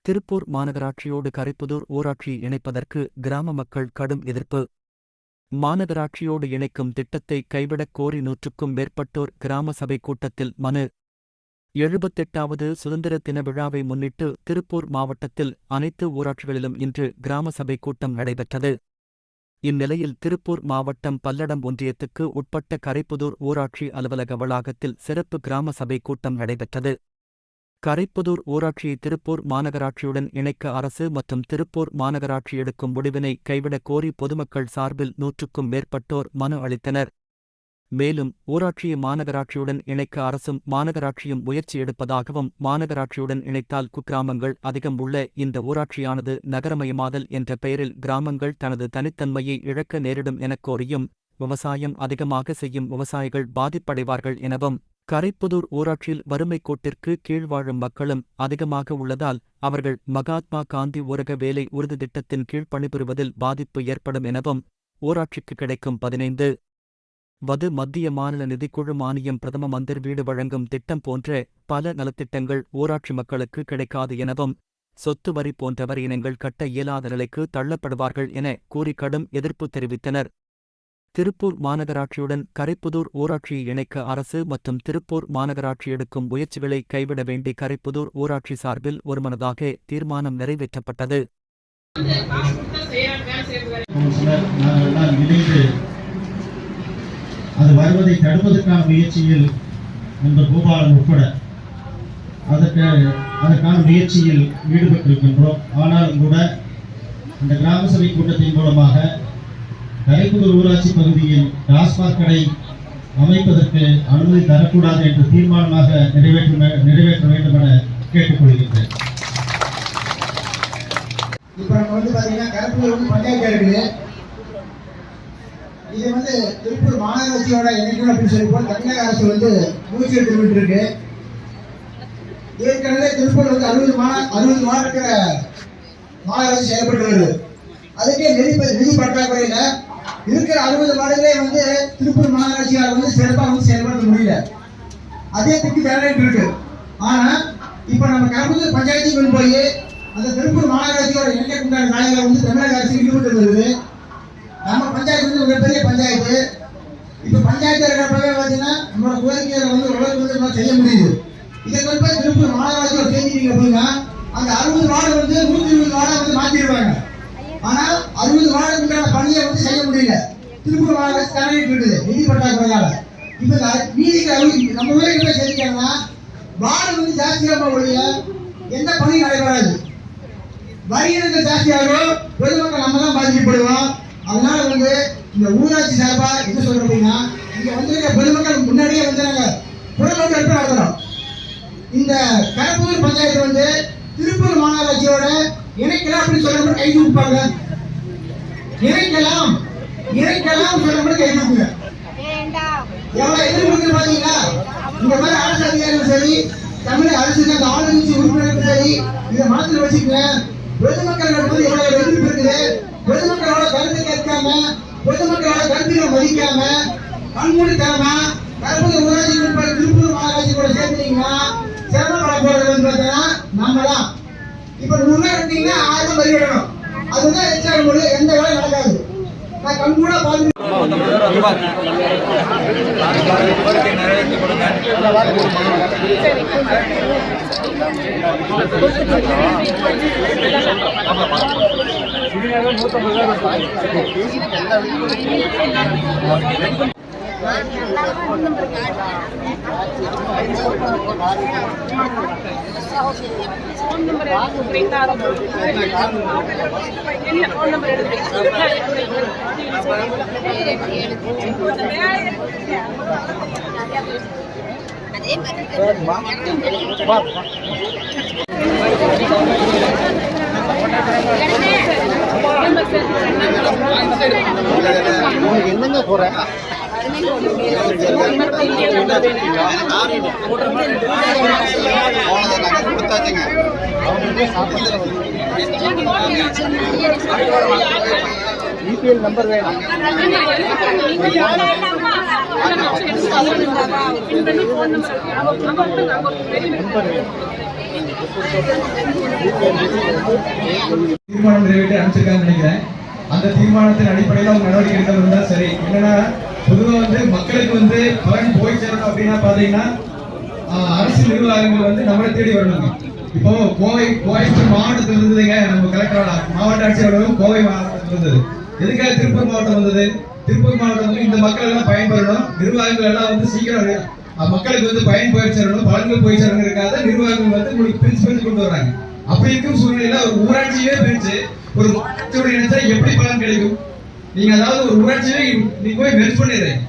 திருப்பூர் மாநகராட்சியோடு கரைப்புதூர் ஊராட்சி இணைப்பதற்கு கிராம மக்கள் கடும் எதிர்ப்பு. மாநகராட்சியோடு இணைக்கும் திட்டத்தை கைவிடக் கோரி நூற்றுக்கும் மேற்பட்டோர் கிராம சபை கூட்டத்தில் மனு. எழுபத்தெட்டாவது சுதந்திர தின விழாவை முன்னிட்டு திருப்பூர் மாவட்டத்தில் அனைத்து ஊராட்சிகளிலும் இன்று கிராம சபை கூட்டம் நடைபெற்றது. இந்நிலையில் திருப்பூர் மாவட்டம் பல்லடம் ஒன்றியத்துக்கு உட்பட்ட கரைப்புதூர் ஊராட்சி அலுவலக வளாகத்தில் சிறப்பு கிராம சபை கூட்டம் நடைபெற்றது. கரைப்புதூர் ஊராட்சியை திருப்பூர் மாநகராட்சியுடன் இணைக்க அரசு மற்றும் திருப்பூர் மாநகராட்சி எடுக்கும் முடிவினை கைவிடக் கோரி பொதுமக்கள் சார்பில் நூற்றுக்கும் மேற்பட்டோர் மனு அளித்தனர். மேலும் ஊராட்சியை மாநகராட்சியுடன் இணைக்க அரசும் மாநகராட்சியும் முயற்சி எடுப்பதாகவும் மாநகராட்சியுடன் இணைத்தால் குக்கிராமங்கள் அதிகம் உள்ள இந்த ஊராட்சியானது நகரமயமாதல் என்ற பெயரில் கிராமங்கள் தனது தனித்தன்மையை இழக்க நேரிடும் எனக் கோரியும் விவசாயம் அதிகமாக செய்யும் விவசாயிகள் பாதிப்படைவார்கள் எனவும் கரைப்புதூர் ஊராட்சியில் வறுமை கோட்டிற்கு கீழ் வாழும் மக்களும் அதிகமாக உள்ளதால் அவர்கள் மகாத்மா காந்தி ஊரக வேலை உறுதி திட்டத்தின் கீழ் பணிபுரிவதில் பாதிப்பு ஏற்படும் எனவும் ஊராட்சிக்கு கிடைக்கும் பதினைந்து. வது மத்திய மாநில நிதிக்குழு மானியம் பிரதம மந்திர் வீடு வழங்கும் திட்டம் போன்ற பல நலத்திட்டங்கள் ஊராட்சி மக்களுக்கு கிடைக்காது எனவும் சொத்து வரி போன்ற வரி இனங்கள் கட்ட இயலாத நிலைக்கு தள்ளப்படுவார்கள் என கூறி கடும் எதிர்ப்பு தெரிவித்தனர். திருப்பூர் மாநகராட்சியுடன் கரைப்புதூர் ஊராட்சியை இணைக்க அரசு மற்றும் திருப்பூர் மாநகராட்சி எடுக்கும் முயற்சிகளை கைவிட வேண்டி கரைப்புதூர் ஊராட்சி சார்பில் ஒருமனதாக தீர்மானம் நிறைவேற்றப்பட்டது. அது வருவதை தடுப்பதற்கான முயற்சியில் இந்த பூபாலன் உட்பட அதற்கு அதற்கான முயற்சியில் ஈடுபட்டிருக்கின்றோம். ஆனாலும் கூட இந்த கிராம சபை கூட்டத்தின் மூலமாக கரைப்புதூர் ஊராட்சி பகுதியில் டாஸ்மாக் கடை அமைப்பதற்கு அனுமதி தரக்கூடாது என்று தீர்மானமாக நிறைவேற்ற நிறைவேற்ற வேண்டும் என கேட்டுக்கொள்கின்றேன். இப்போ நம்ம வந்து பார்த்தீங்கன்னா கருப்பூர் வந்து பஞ்சாயத்து இருக்குது. இது வந்து திருப்பூர் மாநகராட்சியோட இணைக்கணும் அப்படின்னு சொல்லி போல தமிழக அரசு வந்து முயற்சி எடுத்துக்கிட்டு இருக்கு ஏற்கனவே திருப்பூர் வந்து அறுபது மா அறுபது மாவட்ட மாநகராட்சி செயல்பட்டு வருது. அதுக்கே நிதி ப- நிதி பற்றாக்குறையில இருக்கிற அறுபது வார்டுகளே வந்து திருப்பூர் மாநகராட்சியால் வந்து சிறப்பாக வந்து செயல்படுத்த முடியல. அதே திக்கு திறனிட்டு இருக்கு. ஆனா இப்ப நம்ம கரும்புத்தூர் பஞ்சாயத்துக்கு கொண்டு போய் அந்த திருப்பூர் மாநகராட்சியோட இணைக்கக்கூடிய வேலைகளை வந்து தமிழக அரசு ஈடுபட்டு வருது நம்ம பஞ்சாயத்து வந்து மிகப்பெரிய பஞ்சாயத்து. இப்ப பஞ்சாயத்து இருக்கிறப்பவே பாத்தீங்கன்னா நம்மளோட கோரிக்கைகளை வந்து உலகம் வந்து செய்ய முடியுது. இதை கொண்டு போய் திருப்பூர் மாநகராட்சியோட செஞ்சிட்டீங்க அப்படின்னா அந்த அறுபது வார்டு வந்து நூத்தி இருபது வார்டை வந்து மாத்திடுவாங்க. ஆனால் அறுபது வார்டுக்கு பணியை வந்து செய்ய முடியல. திருப்பூர் மாநகராட்சி தரணிட்டு இருக்குது நிதி பற்றாக்குறையால. இப்ப இந்த நீதிக்கு அறுபது நம்ம ஊரில் போய் செஞ்சுட்டோம்னா வார்டு வந்து ஜாஸ்தியாக ஒழிய எந்த பணியும் நடைபெறாது. வரியினங்கள் ஜாஸ்தியாகும் பொதுமக்கள் நம்ம தான் பாதிக்கப்படுவோம். அதனால வந்து இந்த ஊராட்சி சார்பா என்ன சொல்றோம் அப்படின்னா இங்க வந்திருக்க பொதுமக்கள் முன்னாடியே வந்து நாங்க புறநோக்கு எடுத்து நடத்துறோம். இந்த கரப்பூர் பஞ்சாயத்து வந்து திருப்பூர் மாநகராட்சியோட இணைக்கலாம் அப்படின்னு சொல்றவங்க கை தூப்பாங்க இணைக்கலாம். இணைக்கலாம் சொல்றவங்க கை தூக்குங்க. எவ்வளவு எதிர்ப்பு பாத்தீங்களா? இந்த மாதிரி அரசு அதிகாரிகள் சரி தமிழக அரசு அந்த ஆளுங்கட்சி உறுப்பினர்கள் சரி இதை மனசுல வச்சுக்கங்க. பொதுமக்கள் வந்து எவ்வளவு எதிர்ப்பு இருக்குது? பொதுமக்களோட கருத்து கேட்காம பொதுமக்களோட கருத்துக்களை மதிக்காம கண்மூடித்தனமா கருப்பூர் ஊராட்சி திருப்பூர் மாநகராட்சி கூட சேர்த்துட்டீங்கன்னா சிரமப்பட போறது பார்த்தீங்கன்னா நம்ம தான் இப்ப நூறு ரூபாய் ஆயிரம் ரூபாய் வெளியிடணும் அதுதான் எச்சா எந்த வேலை நடக்காது. நான் கண் கூட பாத்து நிறைவேற்றி கொடுங்க அதே மாதிரி இபிஎல் நம்பர் வேணும் தீர்மானம் நிறைவேற்றி அனுப்பிச்சிருக்காங்கன்னு நினைக்கிறேன். அந்த தீர்மானத்தின் அடிப்படையில் அவங்க நடவடிக்கை எடுக்கிறது சரி. என்னன்னா பொதுவாக வந்து மக்களுக்கு வந்து பலன் போய் சேரணும் அப்படின்னா பாத்தீங்கன்னா அரசு நிர்வாகங்கள் வந்து நம்மளை தேடி வரணுங்க. இப்போ கோவை கோயம்புத்தூர் மாவட்டத்தில் இருந்ததுங்க நம்ம கலெக்டரோட மாவட்ட ஆட்சியாளரும் கோவை மாவட்டத்தில் இருந்தது. எதுக்காக திருப்பூர் மாவட்டம் வந்தது? திருப்பூர் மாவட்டம் வந்து இந்த மக்கள் எல்லாம் பயன்பெறணும். நிர்வாகங்கள் எல்லாம் வந்து சீக்கிரம் மக்களுக்கு வந்து பயன் போய் சேரணும் பலன்கள் போய் சேரணுங்கிறதுக்காக நிர்வாகங்கள் வந்து உங்களுக்கு பிரிச்சு பிரிச்சு கொண்டு வராங்க. அப்படி இருக்கும் சூழ்நிலையில ஒரு ஊராட்சியே பிரிச்சு ஒரு நினைச்சா எப்படி பலன் கிடைக்கும்? நீங்க அதாவது ஒரு ஊராட்சியை நீங்க போய் மெர்ஜ் பண்ணிடுறேன்.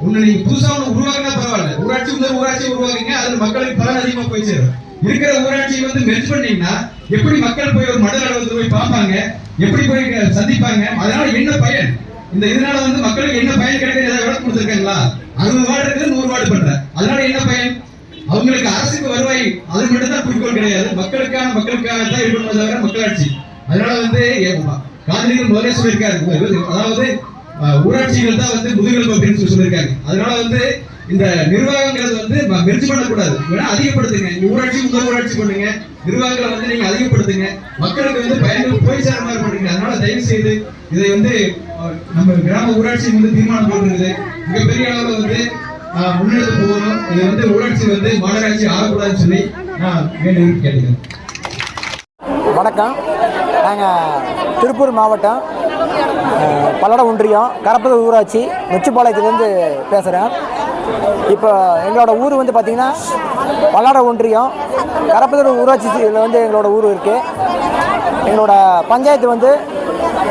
உன்னை நீங்க புதுசா ஒண்ணு உருவாக்குனா பரவாயில்ல. ஊராட்சி முதல் ஊராட்சி உருவாக்குங்க அதுல மக்களுக்கு பலன் அதிகமா போய் சேரும். இருக்கிற ஊராட்சியை வந்து மெர்ஜ் பண்ணீங்கன்னா எப்படி மக்கள் போய் ஒரு மண்டல அளவுக்கு போய் பார்ப்பாங்க? எப்படி போய் சந்திப்பாங்க? அதனால என்ன பயன்? இந்த இதனால வந்து மக்களுக்கு என்ன பயன் கிடைக்கிறது ஏதாவது விளக்கம் கொடுத்துருக்காங்களா? அறுபது வார்டு இருக்கு நூறு வார்டு பண்ற. அதனால என்ன பயன்? அவங்களுக்கு அரசுக்கு வருவாய் அது மட்டும் தான் குறிக்கோள் கிடையாது. மக்களுக்கான மக்களுக்காக தான் இருக்கணும் தவிர மக்களாட்சி. அதனால வந்து எ- காந்தியடிகள் முதலே சொல்லியிருக்காரு. அதாவது ஊராட்சிகள் தான் வந்து முதுகெலும்பு அப்படின்னு சொல்லி சொல்லியிருக்காங்க அதனால வந்து இந்த நிர்வாகங்கிறது வந்து மெரிச்சு பண்ணக்கூடாது. வேணா அதிகப்படுத்துங்க. நீங்க ஊராட்சி முதல் ஊராட்சி பண்ணுங்க. நிர்வாகங்களை வந்து நீங்க அதிகப்படுத்துங்க. மக்களுக்கு வந்து பயன்கள் போய் சேர மாதிரி பண்ணுங்க. அதனால தயவு செய்து இதை வந்து நம்ம கிராம ஊராட்சி வந்து தீர்மானம் போட்டுருக்குது. மிகப்பெரிய அளவில் வந்து முன்னெடுத்து போகணும். இது வந்து ஊராட்சி வந்து மாநகராட்சி ஆகக்கூடாதுன்னு சொல்லி நான் வேண்டுகோள் கேட்டுக்கிறேன். வணக்கம். நாங்கள் திருப்பூர் மாவட்டம் பல்லடம் ஒன்றியம் கரப்பத ஊராட்சி நொச்சிப்பாளையத்துலேருந்து பேசுகிறேன் இப்போ எங்களோட ஊர் வந்து பார்த்திங்கன்னா பல்லாட ஒன்றியம். கரப்பதூர் ஊராட்சியில் வந்து எங்களோட ஊர் இருக்குது எங்களோட பஞ்சாயத்து வந்து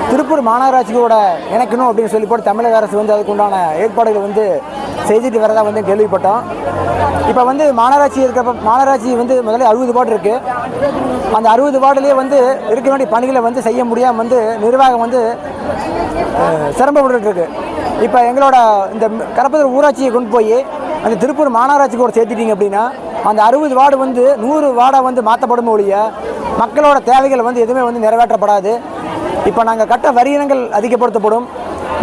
திருப்பூர் மாநகராட்சியோட இணைக்கணும் அப்படின்னு சொல்லி போட்டு தமிழக அரசு வந்து அதுக்குண்டான ஏற்பாடுகள் வந்து செய்துட்டு வரதாக வந்து கேள்விப்பட்டோம். இப்போ வந்து மாநகராட்சி இருக்கிறப்ப மாநகராட்சி வந்து முதல்ல அறுபது வார்டு இருக்குது அந்த அறுபது வார்டுலேயே வந்து இருக்க வேண்டிய பணிகளை வந்து செய்ய முடியாமல் வந்து நிர்வாகம் வந்து அஹ், சிரமப்பட்டுட்டு இப்போ எங்களோட இந்த கரப்பதூர் ஊராட்சியை கொண்டு போய் அந்த திருப்பூர் மாநகராட்சி கூட சேர்த்துட்டீங்க அப்படின்னா அந்த அறுபது வார்டு வந்து நூறு வார்டாக வந்து மாற்றப்படும் ஒழிய மக்களோட தேவைகள் வந்து எதுவுமே வந்து நிறைவேற்றப்படாது. இப்போ நாங்கள் கட்ட வரியினங்கள் அதிகப்படுத்தப்படும்.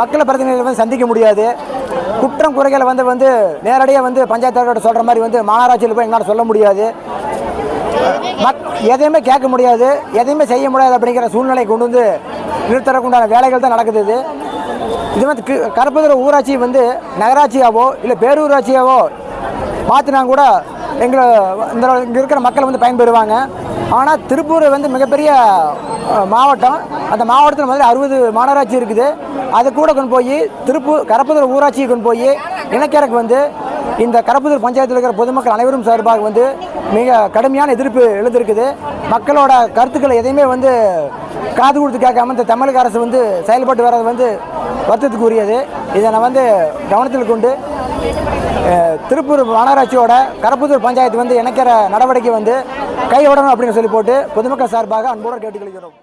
மக்களை பிரதிநிதிகளை வந்து சந்திக்க முடியாது. குற்றம் குறைகளை வந்து வந்து நேரடியாக வந்து பஞ்சாயத்து சொல்கிற மாதிரி வந்து மாநகராட்சியில் போய் எங்களால் சொல்ல முடியாது. மக் எதையுமே கேட்க முடியாது. எதையுமே செய்ய முடியாது அப்படிங்கிற சூழ்நிலை கொண்டு வந்து நிறுத்தறக்குண்டான வேலைகள் தான் நடக்குது இது வந்து கு- ஊராட்சி வந்து நகராட்சியாவோ இல்லை பேரூராட்சியாவோ பார்த்துனா கூட எங்களை இந்த இங்கே இருக்கிற மக்கள் வந்து பயன்பெறுவாங்க. ஆனால் திருப்பூர் வந்து மிகப்பெரிய மாவட்டம். அந்த மாவட்டத்தில் முதல்ல அறுபது மாநகராட்சி இருக்குது. அது கூட கொண்டு போய் திருப்பூர் கரப்பதூர் ஊராட்சியை கொண்டு போய் இணைக்கறக்கு வந்து இந்த கரப்புதூர் பஞ்சாயத்தில் இருக்கிற பொதுமக்கள் அனைவரும் சார்பாக வந்து மிக கடுமையான எதிர்ப்பு எழுந்திருக்குது. மக்களோட கருத்துக்களை எதையுமே வந்து காது கொடுத்து கேட்காம இந்த தமிழக அரசு வந்து செயல்பட்டு வர்றது வந்து வருத்தத்துக்கு உரியது இதை நான் வந்து கவனத்தில் கொண்டு திருப்பூர் மாநகராட்சியோட கரப்புதூர் பஞ்சாயத்து வந்து இணைக்கிற நடவடிக்கை வந்து கைவிடணும் அப்படின்னு சொல்லி போட்டு பொதுமக்கள் சார்பாக அன்போடு கேட்டுக்கொள்கிறோம்.